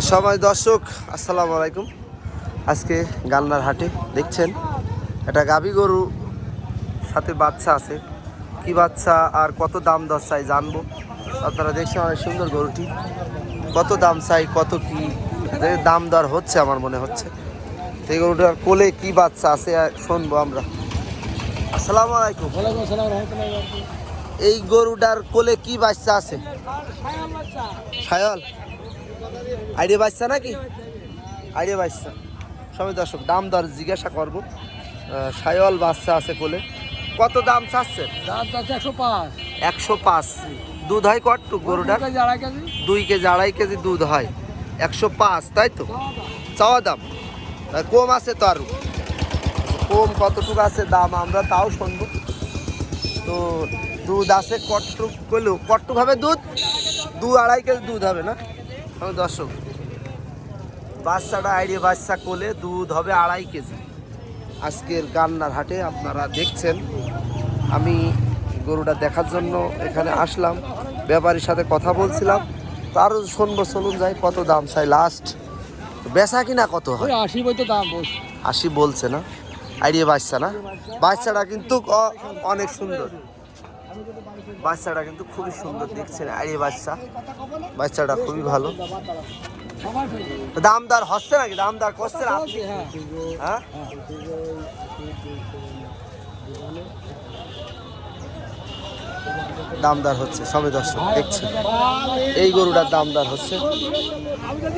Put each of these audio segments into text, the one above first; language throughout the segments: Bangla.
সবাই দর্শক আসসালামু আলাইকুম। আজকে গান্নার হাটে দেখছেন? একটা গাভী গরু সাথে বাচ্চা আছে। কি বাচ্চা আর কত দাম দর চাই জানব। আপনারা দেখছেন অনেক সুন্দর গরুটি। কত দাম চাই কত কি দাম দর হচ্ছে আমার মনে হচ্ছে। তো এই গরুটার কোলে কি বাচ্চা আছে শুনব আমরা। আসসালামু আলাইকুম। এই গরুটার কোলে কি বাচ্চা আছে? সায়ল আইডিয়া বাচ্চা নাকি? আইডিয়া বাচ্চা সবাই দর্শক দাম দর জিজ্ঞাসা করব। সায়ল বাচ্চা আছে কোলে। কত দাম চাচ্ছে? দাম চাচ্ছে একশো পাঁচ। একশো পাঁচ। দুধ হয় কটটু গরুটার? কেজি আড়াই কেজি। দুই কেজি আড়াই কেজি দুধ হয়। একশো পাঁচ তাই তো? চাওয়া দাম। কম আছে তো আরও? কম কতটুকু আছে দাম? আমরা তাও শুনব। তো দুধ আছে কটটুক করলেও কটটুক হবে দুধ? দু আড়াই কেজি দুধ হবে না? আমি দর্শক বাচ্চাটা আইডিয়া বাচ্চা কোলে দুধ হবে আড়াই কেজি। আজকের গান্নার হাটে আপনারা দেখছেন আমি গরুটা দেখার জন্য এখানে আসলাম ব্যাপারীর সাথে কথা বলছিলাম। তারও শুনব চলুন যাই কত দাম চাই লাস্ট বেচা কিনা কত হয়? আশি বই তো দাম আশি বলছে না? আইডিয়া বাচ্চা না? বাচ্চাটা কিন্তু অনেক সুন্দর। বাচ্চাটা কিন্তু খুবই সুন্দর দেখছেন আইডিয়া বাচ্চা। বাচ্চাটা খুবই ভালো। দামদার হচ্ছে নাকি? দামদার করছে না আপনি? হ্যাঁ? দামদার হচ্ছে সবে দর্শক দেখছেন এই গরুটার দামদার হচ্ছে।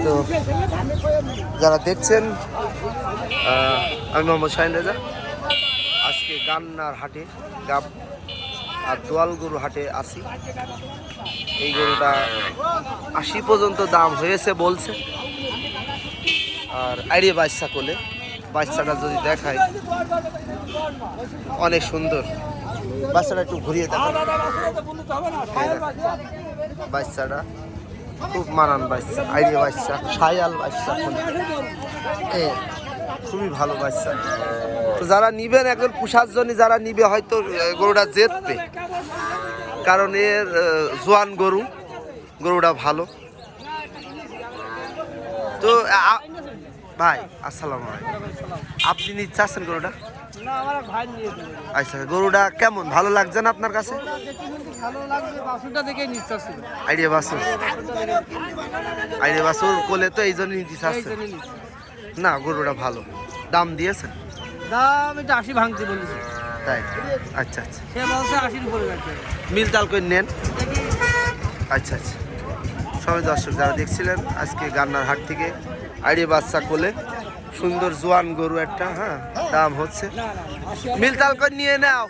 তো যারা দেখছেন আমি মোহাম্মদ শাহিন রেজা। আজকে গান্নার হাটে আর দোয়াল গরু হাটে আসি এই গরুটা আশি পর্যন্ত দাম হয়েছে বলছে। আর আইডিয়া বাচ্চা কোলে, বাচ্চাটা যদি দেখায়, অনেক সুন্দর। বাচ্চাটা একটু ঘুরিয়ে দেখায় বাচ্চাটা খুব মানান বাচ্চা আইডিয়া বাচ্চা সায়াল বাচ্চা খুবই ভালো বাচ্চা। তো যারা নিবেন একজন পুষার জন্য যারা নিবে হয়তো গরুটা জেতবে। কারণ এর জোয়ান গরু গরুটা ভালো। তো ভাই আসসালাম আপনি নিচ্ছে আসছেন গরুটা? আচ্ছা গরুটা কেমন? ভালো লাগছে না আপনার কাছে? আইডিয়া বাসুর আইডিয়া বাসুর কোলে তো এই জন্য নিতে নিচ্ছে। না গরুটা ভালো। দাম দিয়েছেন? দাম এটা আশি ভাঙতে বলেছে। তাই? আচ্ছা আচ্ছা। সে বলছে আশির উপরে যাচ্ছে। মিল তাল করে নেন? আচ্ছা আচ্ছা। সবাই দর্শক যারা দেখছিলেন আজকে গান্নার হাট থেকে আইডিয়া বাচ্চা কোলে সুন্দর জোয়ান গরু একটা হ্যাঁ দাম হচ্ছে। মিল তাল করে নিয়ে নাও।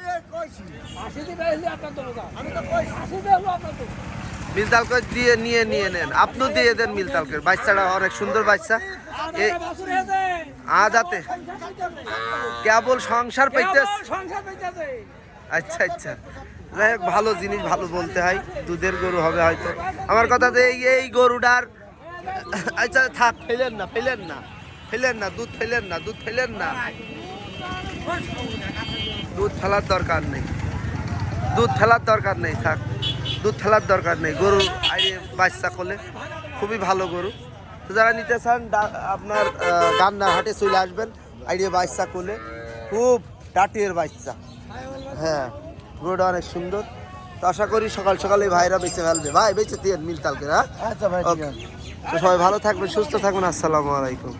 আশি দিবে হলে আপনার তো কথা আমি তো কই আশি দেবো আপনার তো মিল তাল করে দিয়ে নিয়ে নিয়ে নেন। আপনিও দিয়ে দেন মিল তাল করে বাচ্চাটা অনেক সুন্দর বাচ্চা। কেবল সংসার পাইতেছ। পেয়েছে আচ্ছা আচ্ছা। যাই হোক ভালো জিনিস ভালো বলতে হয়। দুধের গরু হবে হয়তো। আমার কথা তো এই গরুটার আচ্ছা থাক ফেলেন না ফেলেন না। ফেলেন না দুধ ফেলেন না দুধ ফেলেন না। দুধ ফেলার দরকার নেই। দুধ ফেলার দরকার নেই থাক। দুধ ফেলার দরকার নেই। গরু আইয়ে বাচ্চা করলে খুবই ভালো গরু। যারা নিতে চান আপনার আহ, গান্নার হাটে চলে আসবেন। আইডিয়া বাচ্চা কোলে খুব ডাটের বাচ্চা হ্যাঁ গরুটা অনেক সুন্দর। তো আশা করি সকাল সকালে ভাইরা বেঁচে ফেলবে। ভাই বেঁচে দিয়ে মিল কালকে হ্যাঁ? আচ্ছা ভাই সবাই ভালো থাকবেন সুস্থ থাকবেন। আসসালামু আলাইকুম।